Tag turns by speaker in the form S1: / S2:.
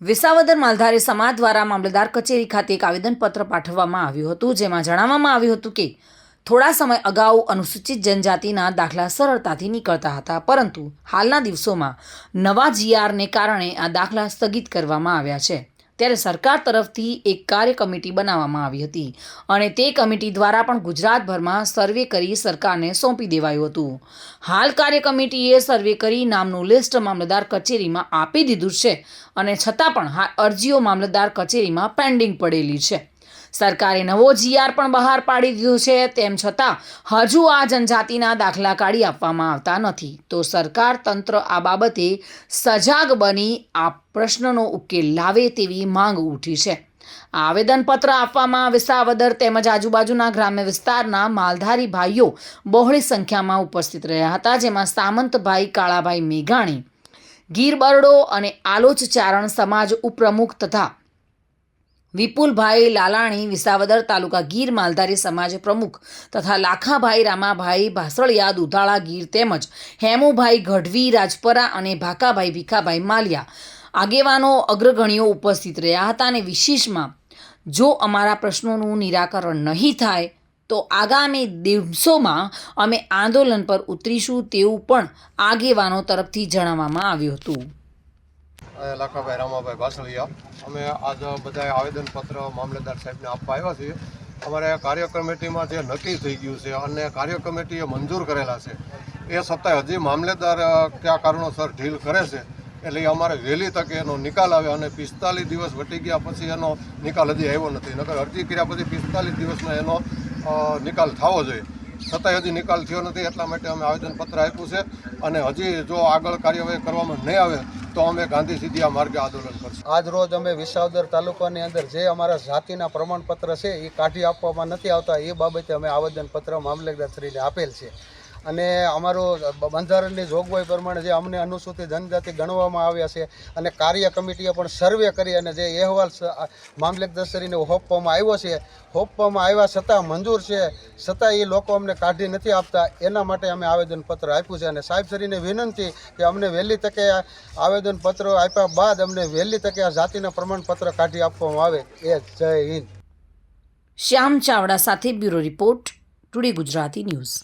S1: વિસાવદર માલધારી સમાજ દ્વારા મામલતદાર કચેરી ખાતે એક આવેદનપત્ર પાઠવવામાં આવ્યું હતું, જેમાં જણાવવામાં આવ્યું હતું કે, થોડા સમય અગાઉ અનુસૂચિત જનજાતિના દાખલા સરળતાથી નીકળતા હતા, પરંતુ હાલના દિવસોમાં નવા જીઆરને કારણે આ દાખલા સ્થગિત કરવામાં આવ્યા છે. ત્યારે સરકાર તરફથી એક કાર્ય કમિટી બનાવવામાં આવી હતી અને તે કમિટી દ્વારા પણ ગુજરાતભરમાં સર્વે કરી સરકારને સોંપી દેવાયું હતું. હાલ કાર્ય કમિટીએ સર્વે કરી નામનું લિસ્ટ મામલતદાર કચેરીમાં આપી દીધું છે અને છતાં પણ અરજીઓ મામલતદાર કચેરીમાં પેન્ડિંગ પડેલી છે. સરકારે નવો જીઆર પણ બહાર પાડી દીધો છે, તેમ છતાં હજુ આ જનજાતિના દાખલા કાઢી આપવામાં આવતા નથી. તો સરકાર તંત્ર આ બાબતે સજાગ બની આ પ્રશ્નનો ઉકેલ લાવે તેવી માંગ ઉઠી છે. આવેદનપત્ર આપવામાં વિસાવદર તેમજ આજુબાજુના ગ્રામ્ય વિસ્તારના માલધારી ભાઈઓ બહોળી સંખ્યામાં ઉપસ્થિત રહ્યા હતા, જેમાં સામંતભાઈ, કાળાભાઈ મેઘાણી ગીર બરડો અને આલોચ ચારણ સમાજ ઉપપ્રમુખ તથા વિપુલભાઈ લાલાણી, વિસાવદર તાલુકા ગીર માલધારી સમાજ પ્રમુખ તથા લાખાભાઈ રામાભાઈ ભાસળિયા, દુધાળા ગીર તેમજ હેમુભાઈ ગઢવી, રાજપરા અને ભાકાભાઈ ભીખાભાઈ માલિયા આગેવાનો અગ્રગણીઓ ઉપસ્થિત રહ્યા હતા અને વિશેષમાં જો અમારા પ્રશ્નોનું નિરાકરણ નહીં થાય, તો આગામી દિવસોમાં અમે આંદોલન પર ઉતરીશું તેવું પણ આગેવાનો તરફથી જણાવવામાં આવ્યું હતું.
S2: લાખાભાઈ રામાભાઈ ભાસળિયા અમે આજ બધાએ આવેદનપત્ર મામલતદાર સાહેબને આપવા આવ્યા છીએ. અમારે કાર્ય કમિટીમાં જે નક્કી થઈ ગયું છે અને કાર્ય કમિટીએ મંજૂર કરેલા છે, એ છતાંય હજી મામલેદાર કયા કારણોસર ઢીલ કરે છે, એટલે અમારે વહેલી તકે એનો નિકાલ આવે અને પિસ્તાલીસ દિવસ વટી ગયા પછી એનો નિકાલ હજી આવ્યો નથી. નકર અરજી કર્યા પછી પિસ્તાલીસ દિવસનો એનો નિકાલ થવો જોઈએ. છતાંય હજી નિકાલ થયો નથી એટલા માટે અમે આવેદનપત્ર આપ્યું છે અને હજી જો આગળ કાર્યવાહી કરવામાં નહીં આવે તો અમે ગાંધી સીધી માર્ગે આંદોલન કરશું.
S3: આજ રોજ અમે વિસાવદર તાલુકાની અંદર જે અમારા જાતિના પ્રમાણપત્ર છે, એ કાઢી આપવામાં નથી આવતા. એ બાબતે અમે આવેદનપત્ર મામલતદારશ્રીને આપેલ છે. અને અમારું બંધારણની જોગવાઈ પ્રમાણે જે અમને અનુસૂચિત જનજાતિ ગણવામાં આવ્યા છે અને કાર્ય કમિટીએ પણ સર્વે કરી અને જે અહેવાલ મામલતદારશ્રીને હોપવામાં આવ્યો છે, હોપવામાં આવ્યા છતાં મંજૂર છે, છતાં એ લોકો અમને કાઢી નથી આપતા, એના માટે અમે આવેદનપત્ર આપ્યું છે. અને સાહેબશ્રીને વિનંતી કે અમને વહેલી તકે આવેદનપત્રો આપ્યા બાદ અમને વહેલી તકે આ જાતિના પ્રમાણપત્ર કાઢી આપવામાં આવે. એ જય હિન્દ.
S1: શ્યામ ચાવડા સાથે bureau report, today Gujarati news.